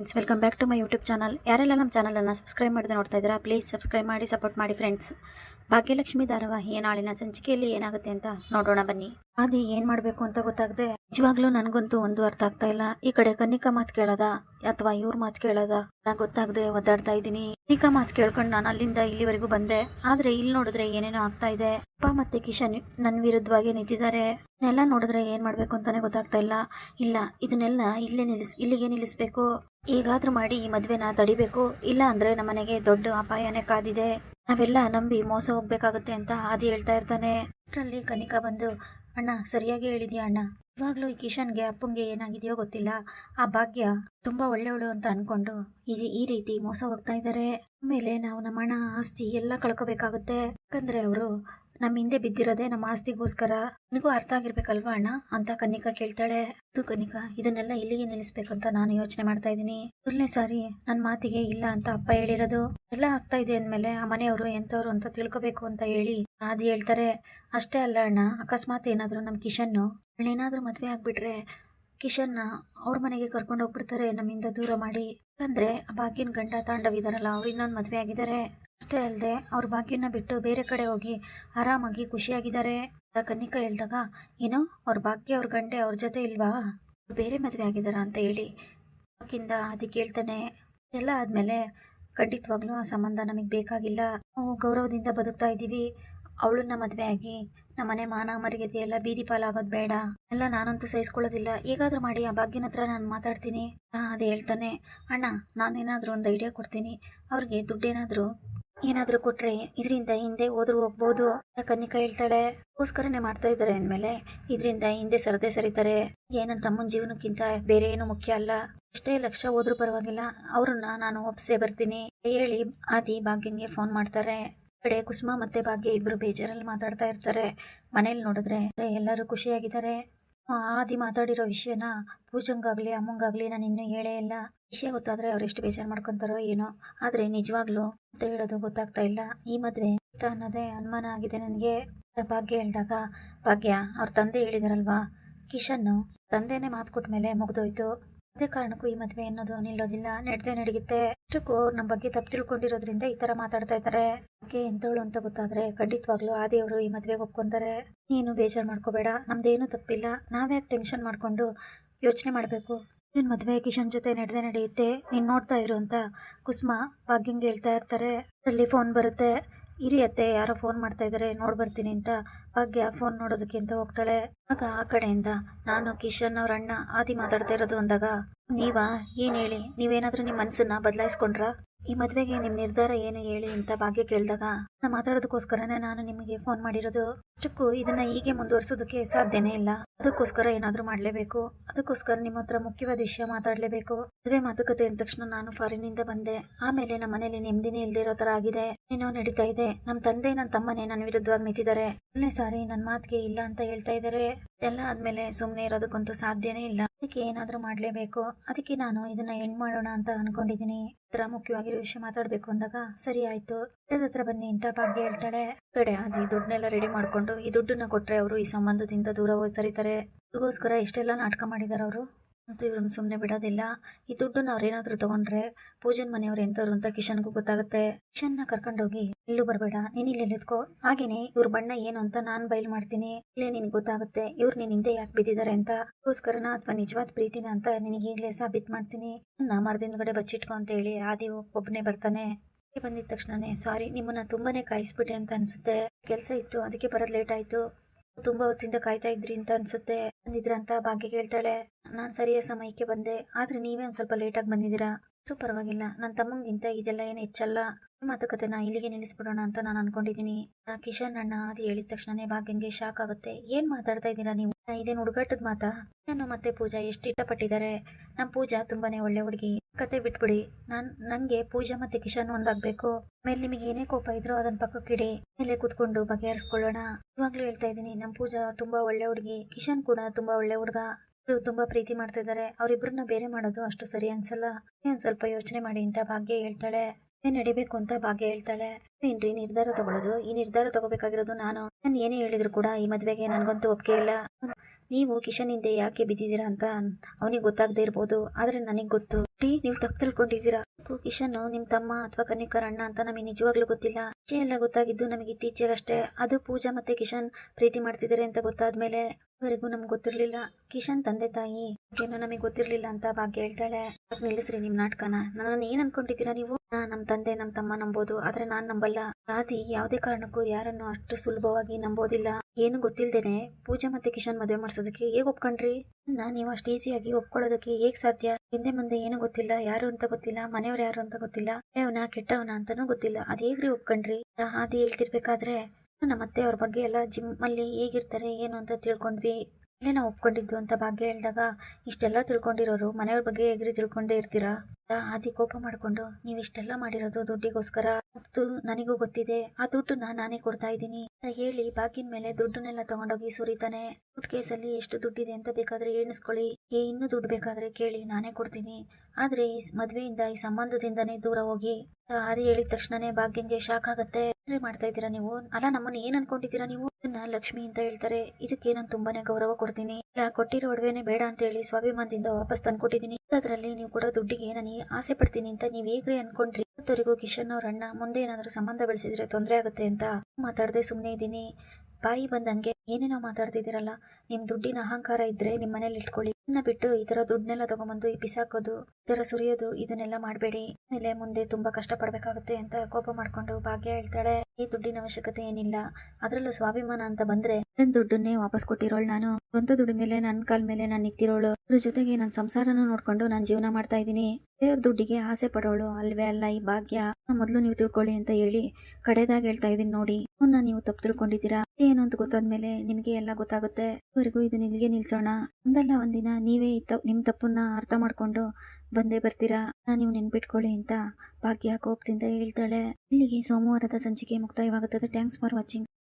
Friends welcome back to my YouTube channel ಯಾರೆಲ್ಲ ನಮ್ಮ ಚಾನಲನ್ನು ಸಬ್ಸ್ಕ್ರೈಬ್ ಮಾಡಿದ್ರೆ ನೋಡ್ತಾ ಇದ್ದೀರಾ ಪ್ಲೀಸ್ ಸಬ್ಸ್ಕ್ರೈಬ್ ಮಾಡಿ ಸಪೋರ್ಟ್ ಮಾಡಿ ಫ್ರೆಂಡ್ಸ್ ಭಾಗ್ಯಲಕ್ಷ್ಮಿ ಧಾರಾವಾಹಿಯ ನಾಳಿನ ಸಂಚಿಕೆಯಲ್ಲಿ ಏನಾಗುತ್ತೆ ಅಂತ ನೋಡೋಣ ಬನ್ನಿ. ಆದಿ ಏನ್ ಮಾಡ್ಬೇಕು ಅಂತ ಗೊತ್ತಾಗದೆ ನಿಜವಾಗ್ಲೂ ನನಗಂತೂ ಒಂದು ಅರ್ಥ ಆಗ್ತಾ ಇಲ್ಲ. ಈ ಕಡೆ ಕನ್ನಿಕಾ ಮಾತು ಕೇಳೋದ? ಅಥವಾ ಇವ್ರ ಮಾತು ಕೇಳೋದ? ನಾ ಗೊತ್ತಾಗದೆ ಒದ್ದಾಡ್ತಾ ಇದ್ದೀನಿ. ಕನ್ನಿಕಾ ಮಾತು ಕೇಳ್ಕೊಂಡು ನಾನು ಅಲ್ಲಿಂದ ಇಲ್ಲಿವರೆಗೂ ಬಂದೆ. ಆದ್ರೆ ಇಲ್ಲಿ ನೋಡಿದ್ರೆ ಏನೇನೋ ಆಗ್ತಾ ಇದೆ. ಅಪ್ಪ ಮತ್ತೆ ಕಿಶನ್ ನನ್ನ ವಿರುದ್ಧವಾಗಿ ನಿಂತಿದ್ದಾರೆ. ಇದನ್ನೆಲ್ಲ ನೋಡಿದ್ರೆ ಏನ್ ಮಾಡ್ಬೇಕು ಅಂತಾನೆ ಗೊತ್ತಾಗ್ತಾ ಇಲ್ಲ. ಇಲ್ಲ ಇದನ್ನೆಲ್ಲ ಇಲ್ಲೇ ನಿಲ್ಲಿಸ್ ಇಲ್ಲಿಗೆ ನಿಲ್ಲಿಸ್ಬೇಕು. ಈಗಾದ್ರೂ ಮಾಡಿ ಈ ಮದ್ವೆನ ತಡಿಬೇಕು. ಇಲ್ಲ ಅಂದ್ರೆ ನಮ್ಮನೆಗೆ ದೊಡ್ಡ ಅಪಾಯನೇ ಕಾದಿದೆ. ನಾವೆಲ್ಲ ನಂಬಿ ಮೋಸ ಹೋಗ್ಬೇಕಾಗುತ್ತೆ ಅಂತ ಆದಿ ಹೇಳ್ತಾ ಇರ್ತಾನೆ. ಅಷ್ಟರಲ್ಲಿ ಕನಿಕಾ ಬಂದು, ಅಣ್ಣ, ಸರಿಯಾಗಿ ಹೇಳಿದ್ಯಾ ಅಣ್ಣ? ಇವಾಗ್ಲೂ ಈ ಕಿಶನ್ಗೆ ಅಪ್ಪಂಗೆ ಏನಾಗಿದೆಯೋ ಗೊತ್ತಿಲ್ಲ. ಆ ಭಾಗ್ಯ ತುಂಬಾ ಒಳ್ಳೆಯವಳು ಅಂತ ಅನ್ಕೊಂಡು ಈ ಈ ರೀತಿ ಮೋಸ ಹೋಗ್ತಾ ಇದ್ದಾರೆ ಆಮೇಲೆ ನಾವು ನಮ್ಮ ಅಣ್ಣ ಆಸ್ತಿ ಎಲ್ಲ ಕಳ್ಕೊಬೇಕಾಗುತ್ತೆ. ಯಾಕಂದ್ರೆ ಅವರು ನಮ್ಮ ಹಿಂದೆ ಬಿದ್ದಿರೋದೇ ನಮ್ಮ ಆಸ್ತಿಗೋಸ್ಕರ. ನಿನಗೂ ಅರ್ಥ ಆಗಿರ್ಬೇಕಲ್ವಾ ಅಣ್ಣ? ಅಂತ ಕನ್ನಿಕಾ ಕೇಳ್ತಾಳೆ. ಅದು ಕನಿಕಾ ಇದನ್ನೆಲ್ಲ ಇಲ್ಲಿಗೆ ನಿಲ್ಲಿಸ್ಬೇಕಂತ ನಾನು ಯೋಚನೆ ಮಾಡ್ತಾ ಇದ್ದೀನಿ. ಮೊದಲನೇ ಸಾರಿ ನನ್ನ ಮಾತಿಗೆ ಇಲ್ಲ ಅಂತ ಅಪ್ಪ ಹೇಳಿರೋದು. ಎಲ್ಲ ಆಗ್ತಾ ಇದೆ ಅಂದಮೇಲೆ ಆ ಮನೆಯವರು ಎಂತವ್ರು ಅಂತ ತಿಳ್ಕೊಬೇಕು ಅಂತ ಹೇಳಿ ಆದಿ ಹೇಳ್ತಾರೆ. ಅಷ್ಟೇ ಅಲ್ಲ ಅಣ್ಣ, ಅಕಸ್ಮಾತ್ ಏನಾದರೂ ನಮ್ಮ ಕಿಶನ್ನು ಏನಾದರೂ ಮದುವೆ ಆಗ್ಬಿಟ್ರೆ ಕಿಶನ್ನ ಅವ್ರ ಮನೆಗೆ ಕರ್ಕೊಂಡು ಹೋಗ್ಬಿಡ್ತಾರೆ ನಮ್ಮಿಂದ ದೂರ ಮಾಡಿ. ಯಾಕಂದ್ರೆ ಆ ಭಾಗ್ಯನ ಗಂಡ ತಾಂಡವಿದಾರಲ್ಲ, ಅವ್ರು ಇನ್ನೊಂದು ಮದುವೆ ಆಗಿದ್ದಾರೆ ಅಷ್ಟೇ ಅಲ್ಲದೆ ಅವ್ರ ಭಾಗ್ಯನ ಬಿಟ್ಟು ಬೇರೆ ಕಡೆ ಹೋಗಿ ಆರಾಮಾಗಿ ಖುಷಿಯಾಗಿದ್ದಾರೆ ಕನ್ನಿಕಾ ಹೇಳ್ದಾಗ, ಏನೋ, ಅವ್ರ ಭಾಗ್ಯ ಅವ್ರ ಗಂಡೆ ಅವ್ರ ಜೊತೆ ಇಲ್ವಾ? ಬೇರೆ ಮದುವೆ ಆಗಿದಾರ ಅಂತ ಹೇಳಿ ಅಕ್ಕಿಂದ ಅದಕ್ಕೆ ಹೇಳ್ತಾನೆ ಎಲ್ಲ ಆದಮೇಲೆ ಖಂಡಿತವಾಗ್ಲೂ ಆ ಸಂಬಂಧ ನಮಗೆ ಬೇಕಾಗಿಲ್ಲ. ನಾವು ಗೌರವದಿಂದ ಬದುಕ್ತಾ ಇದ್ದೀವಿ. ಅವಳನ್ನ ಮದುವೆ ಆಗಿ ನಮ್ಮನೆ ಮಾನ ಮರ್ಯಾದೆ ಎಲ್ಲ ಬೀದಿ ಪಾಲಾಗೋದು ಬೇಡ. ಎಲ್ಲ ನಾನಂತೂ ಸಹಿಸ್ಕೊಳ್ಳೋದಿಲ್ಲ. ಈಗಾದ್ರೂ ಮಾಡಿ ಆ ಭಾಗ್ಯನ ಹತ್ರ ನಾನು ಮಾತಾಡ್ತೀನಿ. ಅದೇ ಹೇಳ್ತಾನೆ. ಅಣ್ಣ ನಾನೇನಾದರೂ ಒಂದು ಐಡಿಯಾ ಕೊಡ್ತೀನಿ. ಅವ್ರಿಗೆ ದುಡ್ಡೇನಾದರೂ ಏನಾದರೂ ಕೊಟ್ರೆ ಇದರಿಂದ ಹಿಂದೆ ಹೋದ್ರು ಹೋಗ್ಬೋದು. ಕನ್ನಿಕ ಹೇಳ್ತಾಳೆ. ಗೋಸ್ಕರನೇ ಮಾಡ್ತಾ ಇದ್ದಾರೆ ಅಂದಮೇಲೆ ಇದರಿಂದ ಹಿಂದೆ ಸರದೆ ಸರಿತಾರೆ. ಏನಂತ ತಮ್ಮನ ಜೀವನಕ್ಕಿಂತ ಬೇರೆ ಏನು ಮುಖ್ಯ ಅಲ್ಲ. ಎಷ್ಟೇ ಲಕ್ಷ ಹೋದ್ರೂ ಪರವಾಗಿಲ್ಲ. ಅವ್ರನ್ನ ನಾನು ಒಪ್ಸೇ ಬರ್ತೀನಿ. ಹೇಳಿ ಆದಿ ಭಾಗ್ಯಂಗೆ ಫೋನ್ ಮಾಡ್ತಾರೆ. ಕಡೆ ಕುಸುಮ ಮತ್ತೆ ಭಾಗ್ಯ ಇಬ್ರು ಬೇಜಾರಲ್ಲಿ ಮಾತಾಡ್ತಾ ಇರ್ತಾರೆ. ಮನೇಲಿ ನೋಡಿದ್ರೆ ಎಲ್ಲರೂ ಖುಷಿಯಾಗಿದ್ದಾರೆ. ಆದಿ ಮಾತಾಡಿರೋ ವಿಷಯನ ಪೂಜಂಗಾಗ್ಲಿ ಅಮ್ಮಂಗಾಗ್ಲಿ ನಾನು ಇನ್ನೂ ಹೇಳೇ ಇಲ್ಲ. ವಿಷಯ ಗೊತ್ತಾದ್ರೆ ಅವ್ರು ಎಷ್ಟು ಬೇಜಾರು ಮಾಡ್ಕೊಂತಾರೋ ಏನೋ. ಆದ್ರೆ ನಿಜವಾಗ್ಲೂ ಅಂತ ಹೇಳೋದು ಗೊತ್ತಾಗ್ತಾ ಇಲ್ಲ. ಈ ಮದ್ವೆ ಅಂತ ಅನ್ನೋದೇ ಅನುಮಾನ ಆಗಿದೆ ನನಗೆ. ಭಾಗ್ಯ ಹೇಳಿದಾಗ, ಭಾಗ್ಯ, ಅವ್ರ ತಂದೆ ಹೇಳಿದಾರಲ್ವಾ? ಕಿಶನ್ ತಂದೆನೇ ಮಾತು ಕೊಟ್ಟ ಮೇಲೆ ಮುಗ್ದೋಯ್ತು. ಅದೇ ಕಾರಣಕ್ಕೂ ಈ ಮದುವೆ ಅನ್ನೋದು ನಿಲ್ಲೋದಿಲ್ಲ. ನಡೆದೇ ನಡೆಯುತ್ತೆ ಅಷ್ಟಕ್ಕೂ ನಮ್ಮ ಬಗ್ಗೆ ತಪ್ಪು ತಿಳ್ಕೊಂಡಿರೋದ್ರಿಂದ ಈ ತರ ಮಾತಾಡ್ತಾ ಇದ್ದಾರೆ. ಓಕೆ ಎಂತವಳು ಅಂತ ಗೊತ್ತಾದ್ರೆ ಖಂಡಿತವಾಗ್ಲೂ ದೇವರು ಈ ಮದ್ವೆಗೆ ಒಪ್ಕೊಂತಾರೆ. ನೀನು ಬೇಜಾರು ಮಾಡ್ಕೋಬೇಡ. ನಮ್ದೇನು ತಪ್ಪಿಲ್ಲ. ನಾವ್ಯಾಕೆ ಟೆನ್ಷನ್ ಮಾಡ್ಕೊಂಡು ಯೋಚನೆ ಮಾಡಬೇಕು? ನಿನ್ ಮದುವೆ ಕಿಶನ್ ಜೊತೆ ನಡೆದೇ ನಡೆಯುತ್ತೆ ನೀನ್ ನೋಡ್ತಾ ಇರು ಅಂತ ಕುಸುಮ ಭಾಗ್ಯಂಗೆ ಹೇಳ್ತಾ ಇರ್ತಾರೆ. ಅಲ್ಲಿ ಫೋನ್ ಬರುತ್ತೆ. ಹಿರಿಯತ್ತೆ ಯಾರೋ ಫೋನ್ ಮಾಡ್ತಾ ಇದ್ದಾರೆ ನೋಡ್ ಬರ್ತೀನಿ ಅಂತ. ಭಾಗ್ಯ ಫೋನ್ ನೋಡೋದಕ್ಕೆ ಅಂತ ಹೋಗ್ತಾಳೆ. ಆಗ ಆ ಕಡೆಯಿಂದ ನಾನು ಕಿಶನ್ ಅವ್ರ ಅಣ್ಣ ಆದಿ ಮಾತಾಡ್ತಾ ಇರೋದು ಅಂದಾಗ, ನೀವಾ, ಏನ್ ಹೇಳಿ? ನೀವೇನಾದ್ರೂ ನಿಮ್ಮ ಮನ್ಸನ್ನ ಬದಲಾಯಿಸ್ಕೊಂಡ್ರ? ಈ ಮದುವೆಗೆ ನಿಮ್ ನಿರ್ಧಾರ ಏನು ಹೇಳಿ ಅಂತ ಭಾಗ್ಯ ಕೇಳಿದಾಗ? ನಾ ಮಾತಾಡೋದಕ್ಕೋಸ್ಕರನೇ ನಾನು ನಿಮಗೆ ಫೋನ್ ಮಾಡಿರೋದು. ಅಷ್ಟಕ್ಕೂ ಇದನ್ನ ಹೀಗೆ ಮುಂದುವರ್ಸೋದಕ್ಕೆ ಸಾಧ್ಯನೇ ಇಲ್ಲ. ಅದಕ್ಕೋಸ್ಕರ ಏನಾದ್ರೂ ಮಾಡ್ಲೇಬೇಕು. ಅದಕ್ಕೋಸ್ಕರ ನಿಮ್ಮ ಹತ್ರ ಮುಖ್ಯವಾದ ವಿಷಯ ಮಾತಾಡಲೇಬೇಕು. ಮದುವೆ ಮಾತುಕತೆ ಅಂದ ತಕ್ಷಣ ನಾನು ಫಾರಿನ್ ಇಂದ ಬಂದೆ. ಆಮೇಲೆ ನಮ್ಮ ಮನೇಲಿ ನೆಮ್ಮದಿನೇ ಇಲ್ದಿರೋ ತರ ಆಗಿದೆ. ಏನೋ ನಡೀತಾ ಇದೆ. ನಮ್ಮ ತಂದೆ ನನ್ನ ತಮ್ಮನೇ ನನ್ನ ವಿರುದ್ಧವಾಗಿ ನಿಂತಿದ್ದಾರೆ ಸಾರಿ ನನ್ನ ಮಾತಿಗೆ ಇಲ್ಲ ಅಂತ ಹೇಳ್ತಾ ಇದ್ದಾರೆ. ಎಲ್ಲ ಆದ್ಮೇಲೆ ಸುಮ್ಮನೆ ಇರೋದಕ್ಕಂತೂ ಸಾಧ್ಯನೇ ಇಲ್ಲ. ಅದಕ್ಕೆ ಏನಾದರೂ ಮಾಡ್ಲೇಬೇಕು. ಅದಕ್ಕೆ ನಾನು ಇದನ್ನ ಎಂಡ್ ಮಾಡೋಣ ಅಂತ ಅನ್ಕೊಂಡಿದೀನಿ. ಹತ್ರ ಮುಖ್ಯವಾಗಿರೋ ವಿಷಯ ಮಾತಾಡ್ಬೇಕು ಅಂದಾಗ ಸರಿ ಆಯ್ತು. ಹತ್ರ ಬನ್ನಿ ಇಂತ ಭಾಗ್ಯ ಹೇಳ್ತಾಳೆ. ಕಡೆ ಅಜ್ಜಿ ದುಡ್ಡನ್ನೆಲ್ಲ ರೆಡಿ ಮಾಡ್ಕೊಂಡು ಈ ದುಡ್ಡನ್ನ ಕೊಟ್ರೆ ಅವರು ಈ ಸಂಬಂಧದಿಂದ ದೂರ ಹೋಗಿ ಸರಿತಾರೆ. ಇದಕ್ಕೋಸ್ಕರ ಇಷ್ಟೆಲ್ಲ ನಾಟಕ ಮಾಡಿದಾರೆ ಅವರು? ಮತ್ತು ಇವ್ರನ್ನ ಸುಮ್ಮನೆ ಬಿಡೋದಿಲ್ಲ. ಈ ದುಡ್ಡನ್ನ ಏನಾದರೂ ತಗೊಂಡ್ರೆ ಪೂಜನ್ ಮನೆಯವ್ರು ಎಂಥವ್ರು ಅಂತ ಕಿಶನ್ಗೂ ಗೊತ್ತಾಗುತ್ತೆ. ಕಿಶನ್ನ ಕರ್ಕೊಂಡೋಗಿ ಇಲ್ಲೂ ಬರಬೇಡ, ನೀನು ಇಲ್ಲಿ ನಿಂತ್ಕೋ. ಹಾಗೇನೆ ಇವ್ರ ಬಣ್ಣ ಏನು ಅಂತ ನಾನು ಬಯಲು ಮಾಡ್ತೀನಿ. ಇಲ್ಲೇ ನಿನ್ಗೆ ಗೊತ್ತಾಗುತ್ತೆ, ಇವ್ರು ನಿನ್ ಹಿಂದೆ ಯಾಕೆ ಬಿದ್ದಿದ್ದಾರೆ ಅಂತ. ಅದಕ್ಕೋಸ್ಕರನ ಅಥವಾ ನಿಜವಾದ ಪ್ರೀತಿನ ಅಂತ ನಿನಗೆ ಈಗಲೇ ಸಾಬೀತ್ ಮಾಡ್ತೀನಿ. ನಾ ಮರದಿಂದಗಡೆ ಬಚ್ಚಿಟ್ಕೊ ಅಂತ ಹೇಳಿ ಆದಿ ಒಬ್ಬನೇ ಬರ್ತಾನೆ. ಬಂದಿದ ತಕ್ಷಣನೇ, ಸಾರಿ, ನಿಮ್ಮನ್ನ ತುಂಬಾನೇ ಕಾಯಿಸ್ಬಿಟ್ಟೆ ಅಂತ ಅನ್ಸುತ್ತೆ. ಕೆಲಸ ಇತ್ತು, ಅದಕ್ಕೆ ಬರೋದು ಲೇಟ್ ಆಯ್ತು. ತುಂಬಾ ಹೊತ್ತಿಂದ ಕಾಯ್ತಾ ಇದ್ರಿ ಅಂತ ಅನ್ಸುತ್ತೆ. ಬಂದಿದ್ರ ಅಂತ ಭಾಗ್ಯ ಹೇಳ್ತಾಳೆ, ನಾನ್ ಸರಿಯ ಸಮಯಕ್ಕೆ ಬಂದೆ. ಆದ್ರೆ ನೀವೇ ಒಂದ್ ಸ್ವಲ್ಪ ಲೇಟ್ ಆಗಿ ಬಂದಿದ್ದೀರಾ? ಆದ್ರೂ ಪರವಾಗಿಲ್ಲ. ನನ್ನ ತಮ್ಮಂಗಿಂತ ಇದೆಲ್ಲ ಏನು ಹೆಚ್ಚಲ್ಲ. ಮಾತುಕತೆನ ಇಲ್ಲಿಗೆ ನಿಲ್ಲಿಸ್ಬಿಡೋಣ ಅಂತ ನಾನು ಅನ್ಕೊಂಡಿದ್ದೀನಿ ಆ ಕಿಶನ್ ಅಣ್ಣ ಅದು ಹೇಳಿದ ತಕ್ಷಣನೇ ಭಾಗ್ಯಂಗೆ ಶಾಕ್ ಆಗುತ್ತೆ. ಏನ್ ಮಾತಾಡ್ತಾ ಇದ್ದೀರಾ ನೀವು? ಇದೇನು ಹುಡುಗಾಟದ ಮಾತಾ? ನಾನು ಮತ್ತೆ ಪೂಜಾ ಎಷ್ಟು ಇಷ್ಟಪಟ್ಟಿದ್ದಾರೆ? ನಮ್ಮ ಪೂಜಾ ತುಂಬಾನೇ ಒಳ್ಳೆ ಹುಡುಗಿ. ಕತೆ ಬಿಟ್ಬಿಡಿ. ನಾನ್, ನಂಗೆ ಪೂಜಾ ಮತ್ತೆ ಕಿಶನ್ ಒಂದಾಗ್ಬೇಕು. ಆಮೇಲೆ ನಿಮಗೆ ಏನೇ ಕೋಪ ಇದ್ರೂ ಅದನ್ನ ಪಕ್ಕಕ್ಕಿಡಿ ಮೇಲೆ ಕೂತ್ಕೊಂಡು ಬಗೆಹರಿಸ್ಕೊಳ್ಳೋಣ. ಇವಾಗ್ಲೂ ಹೇಳ್ತಾ ಇದ್ದೀನಿ ನಮ್ಮ ಪೂಜಾ ತುಂಬಾ ಒಳ್ಳೆ ಹುಡುಗಿ. ಕಿಶನ್ ಕೂಡ ತುಂಬಾ ಒಳ್ಳೆ ಹುಡುಗ. ಇಬ್ರು ತುಂಬಾ ಪ್ರೀತಿ ಮಾಡ್ತಾ ಇದ್ದಾರೆ ಅವ್ರಿಬ್ರನ್ನ ಬೇರೆ ಮಾಡೋದು ಅಷ್ಟು ಸರಿ ಅನ್ಸಲ್ಲ. ಏನ್ ಸ್ವಲ್ಪ ಯೋಚನೆ ಮಾಡಿ ಅಂತ ಭಾಗ್ಯ ಹೇಳ್ತಾಳೆ. ಏನ್ ನಡಿಬೇಕು ಅಂತ ಭಾಗ್ಯ ಹೇಳ್ತಾಳೆ. ಏನ್ರಿ ನಿರ್ಧಾರ ತಗೊಳ್ಳೋದು. ಈ ನಿರ್ಧಾರ ತಗೋಬೇಕಾಗಿರೋದು ನಾನು. ನಾನು ಏನೇ ಹೇಳಿದ್ರು ಕೂಡ ಈ ಮದ್ವೆಗೆ ನನ್ಗಂತೂ ಒಪ್ಪಿಗೆ ಇಲ್ಲ. ನೀವು ಕಿಶನ್ ಹಿಂದೆ ಯಾಕೆ ಬಿದ್ದಿದ್ದೀರಾ ಅಂತ ಅವನಿಗೆ ಗೊತ್ತಾಗದೇ ಇರ್ಬೋದು, ಆದ್ರೆ ನನಗೆ ಗೊತ್ತು. ನೀವು ತಪ್ಪು ತಿಳ್ಕೊಂಡಿದ್ದೀರಾ? ಕಿಶನ್ ನಿಮ್ ತಮ್ಮ ಅಥವಾ ಕನಿಕರ್ ಅಣ್ಣ ಅಂತ ನಮಗೆ ನಿಜವಾಗ್ಲೂ ಗೊತ್ತಿಲ್ಲ. ಎಲ್ಲ ಗೊತ್ತಾಗಿದ್ದು ನಮಗೆ ಇತ್ತೀಚೆಗಷ್ಟೇ. ಅದು ಪೂಜಾ ಮತ್ತೆ ಕಿಶನ್ ಪ್ರೀತಿ ಮಾಡ್ತಿದ್ದಾರೆ ಅಂತ ಗೊತ್ತಾದ್ಮೇಲೆ ವರೆಗೂ ನಮ್ಗೆ ಗೊತ್ತಿರ್ಲಿಲ್ಲ. ಕಿಶನ್ ತಂದೆ ತಾಯಿ ಏನೋ ನಮಗೆ ಗೊತ್ತಿರ್ಲಿಲ್ಲ ಅಂತ ಭಾಗ್ಯ ಹೇಳ್ತಾಳೆ. ನಿಲ್ಲಿಸ್ರಿ ನಿಮ್ ನಾಟಕನ? ನನ್ನ ಏನ್ ಅನ್ಕೊಂಡಿದ್ದೀರಾ ನೀವು? ನಮ್ಮ ನಮ್ ತಂದೆ, ನಮ್ ತಮ್ಮ ನಂಬೋದು, ಆದ್ರೆ ನಾನ್ ನಂಬಲ್ಲ. ಆದಿ ಯಾವುದೇ ಕಾರಣಕ್ಕೂ ಯಾರನ್ನು ಅಷ್ಟು ಸುಲಭವಾಗಿ ನಂಬೋದಿಲ್ಲ. ಏನು ಗೊತ್ತಿಲ್ಲದೇನೆ ಪೂಜಾ ಮತ್ತೆ ಕಿಶನ್ ಮದುವೆ ಮಾಡ್ಸೋದಕ್ಕೆ ಹೇಗೆ ಒಪ್ಕೊಂಡ್ರಿ? ನಾನು ನೀವು ಅಷ್ಟು ಈಸಿಯಾಗಿ ಒಪ್ಕೊಳ್ಳೋದಕ್ಕೆ ಹೇಗ್ ಸಾಧ್ಯ? ಹಿಂದೆ ಮುಂದೆ ಏನು ಗೊತ್ತಿಲ್ಲ, ಯಾರು ಅಂತ ಗೊತ್ತಿಲ್ಲ, ಮನೆಯವ್ರು ಯಾರು ಅಂತ ಗೊತ್ತಿಲ್ಲ ಅವನ ಕೆಟ್ಟವನ ಅಂತಾನೂ ಗೊತ್ತಿಲ್ಲ. ಅದ್ ಹೇಗ್ರಿ ಒಪ್ಕೊಂಡ್ರಿ? ಹಾದಿ ಹೇಳ್ತಿರ್ಬೇಕಾದ್ರೆ ನಮ್ಮ ಅತ್ತೆ ಅವ್ರ ಬಗ್ಗೆ ಎಲ್ಲ ಜಿಮ್ ಅಲ್ಲಿ ಹೇಗಿರ್ತಾರೆ, ಏನು ಅಂತ ತಿಳ್ಕೊಂಡ್ವಿ. ಅಲ್ಲೇ ನಾವು ಒಪ್ಕೊಂಡಿದ್ದು ಅಂತ ಭಾಗ್ಯ ಹೇಳಿದಾಗ, ಇಷ್ಟೆಲ್ಲ ತಿಳ್ಕೊಂಡಿರೋರು ಮನೆಯವ್ರ ಬಗ್ಗೆ ಹೇಗ್ರಿ ತಿಳ್ಕೊಂಡೇ ಇರ್ತೀರಾ? ಆದಿ ಕೋಪ ಮಾಡ್ಕೊಂಡು, ನೀವು ಇಷ್ಟೆಲ್ಲ ಮಾಡಿರೋದು ದುಡ್ಡಿಗೋಸ್ಕರ ಮತ್ತು ನನಗೂ ಗೊತ್ತಿದೆ. ಆ ದುಡ್ಡನ್ನ ನಾನೇ ಕೊಡ್ತಾ ಇದ್ದೀನಿ ಅಂತ ಹೇಳಿ ಬಾಗಿನ ಮೇಲೆ ದುಡ್ಡನ್ನೆಲ್ಲ ತಗೊಂಡೋಗಿ ಸುರಿತಾನೆ. ದುಡ್ಡು ಕೇಸಲ್ಲಿ ಎಷ್ಟು ದುಡ್ಡಿದೆ ಅಂತ ಬೇಕಾದ್ರೆ ಎಣಿಸ್ಕೊಳ್ಳಿ. ಏ, ಇನ್ನೂ ದುಡ್ಡು ಬೇಕಾದ್ರೆ ಕೇಳಿ, ನಾನೇ ಕೊಡ್ತೀನಿ. ಆದ್ರೆ ಈ ಮದ್ವೆಯಿಂದ ಈ ಸಂಬಂಧದಿಂದನೇ ದೂರ ಹೋಗಿ ಆದಿ ಹೇಳಿದ ತಕ್ಷಣನೇ ಬಾಗಿನ್ಗೆ ಶಾಕ್ ಆಗತ್ತೆ. ಮಾಡ್ತಾ ಇದ್ದೀರಾ ನೀವು? ಅಲ್ಲ, ನಮ್ಮನ್ನ ಏನ್ ಅನ್ಕೊಂಡಿದ್ದೀರಾ ನೀವು? ಇದನ್ನ ಲಕ್ಷ್ಮಿ ಅಂತ ಹೇಳ್ತಾರೆ. ಇದಕ್ಕೆ ನಾನು ತುಂಬಾನೇ ಗೌರವ ಕೊಡ್ತೀನಿ. ಕೊಟ್ಟಿರೋ ಒಡವೆನೆ ಬೇಡ ಅಂತ ಹೇಳಿ ಸ್ವಾಭಿಮಾನದಿಂದ ವಾಪಸ್ ತಂದ್ಕೊಟ್ಟಿದ್ದೀನಿ. ಅದರಲ್ಲಿ ನೀವು ಕೂಡ ದುಡ್ಡಿಗೆ ನನಗೆ ಆಸೆ ಪಡ್ತೀನಿ ಅಂತ ನೀವ್ ಹೇಗ್ರಿ ಅನ್ಕೊಂಡ್ರಿ? ಇವತ್ತವರೆಗೂ ಕಿಶನ್ ಅವ್ರ ಅಣ್ಣ ಮುಂದೆ ಏನಾದ್ರು ಸಂಬಂಧ ಬೆಳೆಸಿದ್ರೆ ತೊಂದರೆ ಆಗುತ್ತೆ ಅಂತ ಮಾತಾಡದೆ ಸುಮ್ಮನೆ ಇದ್ದೀನಿ. ಬಾಯಿ ಬಂದಂಗೆ ಏನೇನೋ ಮಾತಾಡ್ತಿದ್ದೀರಲ್ಲ? ನಿಮ್ ದುಡ್ಡಿನ ಅಹಂಕಾರ ಇದ್ರೆ ನಿಮ್ ಮನೇಲಿ ಇಟ್ಕೊಳ್ಳಿ. ಇದನ್ನ ಬಿಟ್ಟು ಈ ತರ ದುಡ್ಡನ್ನೆಲ್ಲ ತಗೊಂಬಂದು ಬಿಸಾಕೋದು ಈ ಸುರಿಯೋದು, ಇದನ್ನೆಲ್ಲ ಮಾಡಬೇಡಿ. ಆಮೇಲೆ ಮುಂದೆ ತುಂಬಾ ಕಷ್ಟ ಪಡ್ಬೇಕಾಗುತ್ತೆ ಅಂತ ಕೋಪ ಮಾಡ್ಕೊಂಡು ಭಾಗ್ಯ ಹೇಳ್ತಾಳೆ. ಈ ದುಡ್ಡಿನ ಅವಶ್ಯಕತೆ ಏನಿಲ್ಲ. ಅದ್ರಲ್ಲೂ ಸ್ವಾಭಿಮಾನ ಅಂತ ಬಂದ್ರೆ ನನ್ನ ದುಡ್ಡನ್ನೇ ವಾಪಸ್ ಕೊಟ್ಟಿರೋಳು ನಾನು. ಸ್ವಂತ ದುಡ್ಡು ಮೇಲೆ ನನ್ನ ಕಾಲ್ ಮೇಲೆ ನಾನು ನಿಂತಿರೋಳು. ಅದ್ರ ಜೊತೆಗೆ ನನ್ನ ಸಂಸಾರನೂ ನೋಡ್ಕೊಂಡು ನಾನು ಜೀವನ ಮಾಡ್ತಾ ಇದ್ದೀನಿ. ದೇವ್ರ ದುಡ್ಡಿಗೆ ಆಸೆ ಪಡೋಳು ಅಲ್ವೇ ಅಲ್ಲ ಈ ಭಾಗ್ಯ? ಮೊದಲು ನೀವು ತಿಳ್ಕೊಳ್ಳಿ ಅಂತ ಹೇಳಿ ಕಡೆದಾಗ ಹೇಳ್ತಾ ಇದೀನಿ ನೋಡಿ. ಅವನ್ನ ನೀವು ತಪ್ಪು ತಿಳ್ಕೊಂಡಿದ್ದೀರಾ? ಏನು ಅಂತ ಗೊತ್ತಾದ್ಮೇಲೆ ನಿಮಗೆ ಎಲ್ಲ ಗೊತ್ತಾಗುತ್ತೆ. ಇವರೆಗೂ ಇದನ್ನ ಇಲ್ಲಿಗೆ ನಿಲ್ಸೋಣ. ಒಂದಲ್ಲ ಒಂದಿನ ನೀವೇ ಈ ತಪ್- ನಿಮ್ ತಪ್ಪನ್ನ ಅರ್ಥ ಮಾಡ್ಕೊಂಡು ಬಂದೇ ಬರ್ತೀರಾ? ನೀವು ನೆನ್ಪಿಟ್ಕೊಳ್ಳಿ ಅಂತ ಭಾಗ್ಯ ಕೋಪದಿಂದ ಹೇಳ್ತಾಳೆ. ಇಲ್ಲಿಗೆ ಸೋಮವಾರದ ಸಂಚಿಕೆ ಮುಕ್ತಾಯವಾಗುತ್ತದೆ. Thanks for watching